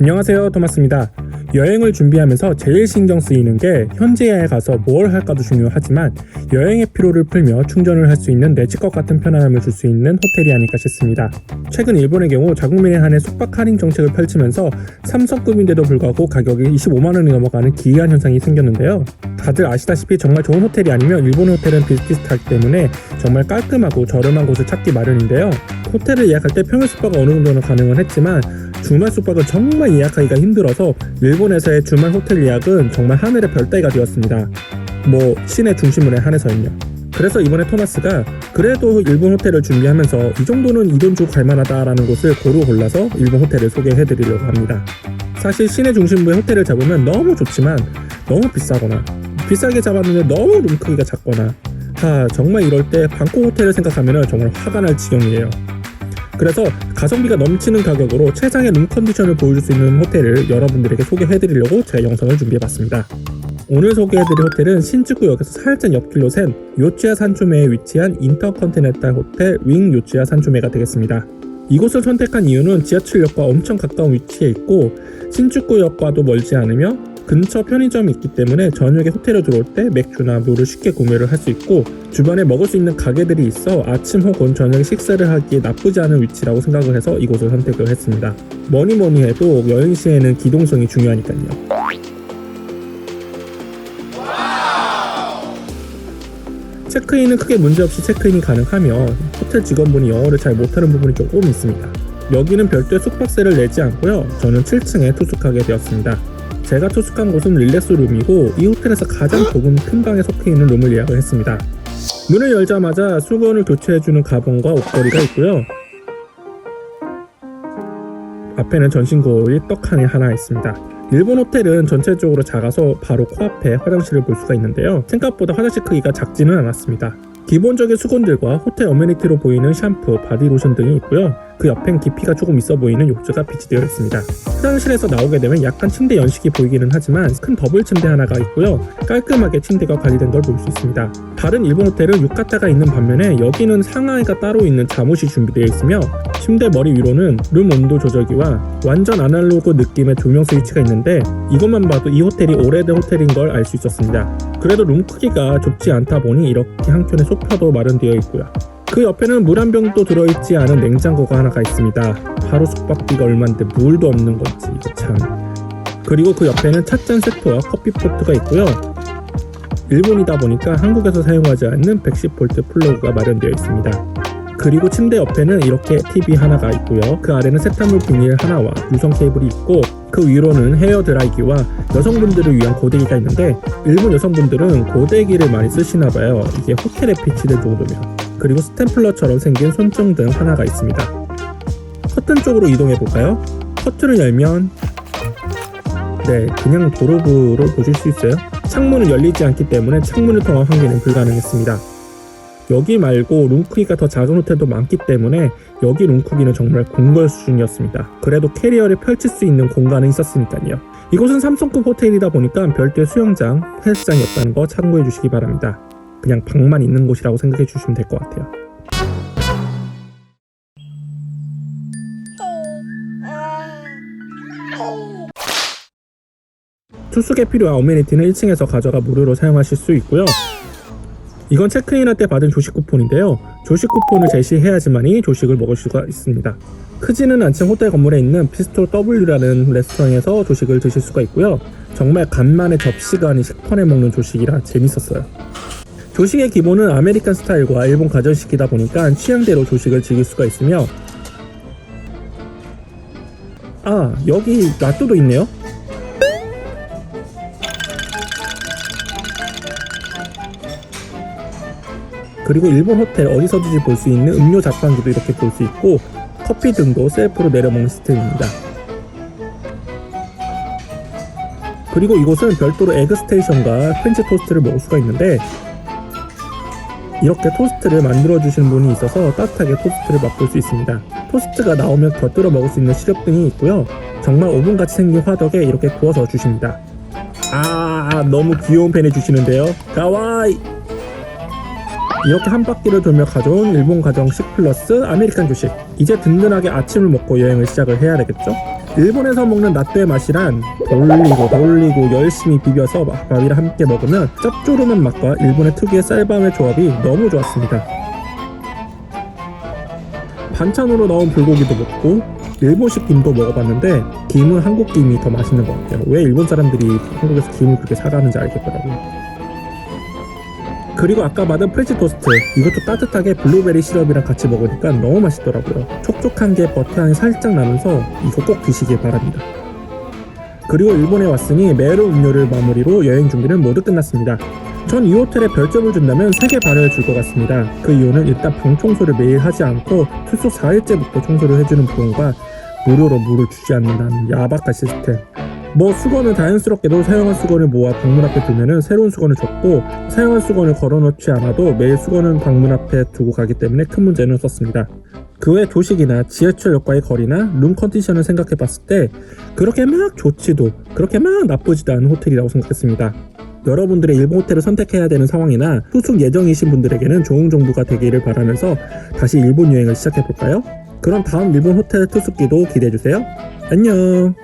안녕하세요 토마스입니다. 여행을 준비하면서 제일 신경 쓰이는 게 현지에 가서 뭘 할까도 중요하지만 여행의 피로를 풀며 충전을 할 수 있는 내 집것 같은 편안함을 줄 수 있는 호텔이 아닐까 싶습니다. 최근 일본의 경우 자국민에 한해 숙박 할인 정책을 펼치면서 삼성급인데도 불구하고 가격이 25만 원이 넘어가는 기이한 현상이 생겼는데요. 다들 아시다시피 정말 좋은 호텔이 아니면 일본 호텔은 비슷비슷하기 때문에 정말 깔끔하고 저렴한 곳을 찾기 마련인데요. 호텔을 예약할 때 평일 숙박은 어느 정도는 가능은 했지만 주말 숙박은 정말 예약하기가 힘들어서 일본에서의 주말 호텔 예약은 정말 하늘의 별 따기가 되었습니다. 뭐 시내 중심부에 한해서는요. 그래서 이번에 토마스가 그래도 일본 호텔을 준비하면서 이 정도는 이 돈 주고 갈만하다라는 곳을 고루 골라서 일본 호텔을 소개해드리려고 합니다. 사실 시내 중심부에 호텔을 잡으면 너무 좋지만 너무 비싸거나 비싸게 잡았는데 너무 룸 크기가 작거나 하 정말 이럴 때 방콕 호텔을 생각하면 정말 화가 날 지경이에요. 그래서 가성비가 넘치는 가격으로 최상의 룸 컨디션을 보여줄 수 있는 호텔을 여러분들에게 소개해드리려고 제가 영상을 준비해봤습니다. 오늘 소개해드릴 호텔은 신주쿠역에서 살짝 옆길로 센 요츠야 산초메에 위치한 인터컨티넨탈 호텔 윙 요츠야 산초메가 되겠습니다. 이곳을 선택한 이유는 지하철역과 엄청 가까운 위치에 있고 신주쿠역과도 멀지 않으며 근처 편의점이 있기 때문에 저녁에 호텔에 들어올 때 맥주나 물을 쉽게 구매를 할 수 있고 주변에 먹을 수 있는 가게들이 있어 아침 혹은 저녁에 식사를 하기에 나쁘지 않은 위치라고 생각을 해서 이곳을 선택을 했습니다. 뭐니 뭐니 해도 여행 시에는 기동성이 중요하니까요. 체크인은 크게 문제없이 체크인이 가능하며 호텔 직원분이 영어를 잘 못하는 부분이 조금 있습니다. 여기는 별도의 숙박세를 내지 않고요. 저는 7층에 투숙하게 되었습니다. 제가 투숙한 곳은 릴렉스 룸이고 이 호텔에서 가장 좁은 큰 방에 속해 있는 룸을 예약을 했습니다. 문을 열자마자 수건을 교체해주는 가방과 옷걸이가 있고요. 앞에는 전신 거울이 떡하니 하나 있습니다. 일본 호텔은 전체적으로 작아서 바로 코앞에 화장실을 볼 수가 있는데요. 생각보다 화장실 크기가 작지는 않았습니다. 기본적인 수건들과 호텔 어메니티로 보이는 샴푸, 바디로션 등이 있고요. 그 옆엔 깊이가 조금 있어 보이는 욕조가 비치되어 있습니다. 화장실에서 나오게 되면 약간 침대 연식이 보이기는 하지만 큰 더블 침대 하나가 있고요. 깔끔하게 침대가 관리된 걸 볼 수 있습니다. 다른 일본 호텔은 유카타가 있는 반면에 여기는 상하이가 따로 있는 잠옷이 준비되어 있으며 침대 머리 위로는 룸 온도 조절기와 완전 아날로그 느낌의 조명 스위치가 있는데 이것만 봐도 이 호텔이 오래된 호텔인 걸 알 수 있었습니다. 그래도 룸 크기가 좁지 않다 보니 이렇게 한켠에 소파도 마련되어 있고요. 그 옆에는 물 한 병도 들어있지 않은 냉장고가 하나가 있습니다. 하루 숙박비가 얼만데 물도 없는 건지 이거 참. 그리고 그 옆에는 찻잔 세트와 커피 포트가 있고요. 일본이다 보니까 한국에서 사용하지 않는 110V 플러그가 마련되어 있습니다. 그리고 침대 옆에는 이렇게 TV 하나가 있고요. 그 아래는 세탁물 비닐 하나와 유성 케이블이 있고 그 위로는 헤어 드라이기와 여성분들을 위한 고데기가 있는데 일본 여성분들은 고데기를 많이 쓰시나 봐요. 이게 호텔에 비치될 정도면. 그리고 스탬플러처럼 생긴 손정등 하나가 있습니다. 커튼 쪽으로 이동해 볼까요? 커튼을 열면 네, 그냥 도로부를 보실 수 있어요. 창문은 열리지 않기 때문에 창문을 통한 환기는 불가능했습니다. 여기 말고 룸 크기가 더 작은 호텔도 많기 때문에 여기 룸 크기는 정말 궁궐 수준이었습니다. 그래도 캐리어를 펼칠 수 있는 공간은 있었으니까요. 이곳은 삼성급 호텔이다 보니까 별도의 수영장, 헬스장이 없다는 거 참고해 주시기 바랍니다. 그냥 방만 있는 곳이라고 생각해 주시면 될 것 같아요. 투숙에 필요한 어메니티는 1층에서 가져가 무료로 사용하실 수 있고요. 이건 체크인할 때 받은 조식 쿠폰인데요. 조식 쿠폰을 제시해야지만이 조식을 먹을 수가 있습니다. 크지는 않지만 호텔 건물에 있는 피스토 W라는 레스토랑에서 조식을 드실 수가 있고요. 정말 간만에 접시가 아닌 식판에 먹는 조식이라 재밌었어요. 조식의 기본은 아메리칸 스타일과 일본 가전식이다 보니까 취향대로 조식을 즐길 수가 있으며 아 여기 라또도 있네요. 그리고 일본 호텔 어디서든지 볼 수 있는 음료 자판기도 이렇게 볼 수 있고 커피 등도 셀프로 내려먹는 시스템입니다. 그리고 이곳은 별도로 에그 스테이션과 프렌치 토스트를 먹을 수가 있는데 이렇게 토스트를 만들어 주시는 분이 있어서 따뜻하게 토스트를 맛볼 수 있습니다. 토스트가 나오면 곁들여 먹을 수 있는 시럽 등이 있고요. 정말 오븐같이 생긴 화덕에 이렇게 구워서 주십니다. 아 너무 귀여운 펜 해주시는데요. 가와이 이렇게 한 바퀴를 돌며 가져온 일본 가정식 플러스 아메리칸 조식. 이제 든든하게 아침을 먹고 여행을 시작을 해야 되겠죠? 일본에서 먹는 라떼 맛이란 돌리고 돌리고 열심히 비벼서 밥이랑 함께 먹으면 짭조름한 맛과 일본의 특유의 쌀밥의 조합이 너무 좋았습니다. 반찬으로 나온 불고기도 먹고 일본식 김도 먹어봤는데 김은 한국 김이 더 맛있는 것 같아요. 왜 일본 사람들이 한국에서 김을 그렇게 사가는지 알겠더라고요. 그리고 아까 받은 프렌치 토스트 이것도 따뜻하게 블루베리 시럽이랑 같이 먹으니까 너무 맛있더라고요. 촉촉한 게 버터 향이 살짝 나면서 이거 꼭 드시길 바랍니다. 그리고 일본에 왔으니 메루 음료를 마무리로 여행 준비는 모두 끝났습니다. 전 이 호텔에 별점을 준다면 3개 반을 줄 것 같습니다. 그 이유는 일단 방 청소를 매일 하지 않고 투숙 4일째부터 청소를 해주는 부분과 무료로 물을 주지 않는다는 야박한 시스템. 뭐 수건은 자연스럽게도 사용한 수건을 모아 방문 앞에 두면은 새로운 수건을 줬고 사용한 수건을 걸어 놓지 않아도 매일 수건은 방문 앞에 두고 가기 때문에 큰 문제는 없었습니다. 그 외 조식이나 지하철역과의 거리나 룸 컨디션을 생각해 봤을 때 그렇게 막 좋지도 그렇게 막 나쁘지도 않은 호텔이라고 생각했습니다. 여러분들의 일본 호텔을 선택해야 되는 상황이나 투숙 예정이신 분들에게는 좋은 정보가 되기를 바라면서 다시 일본 여행을 시작해 볼까요? 그럼 다음 일본 호텔 투숙기도 기대해 주세요. 안녕.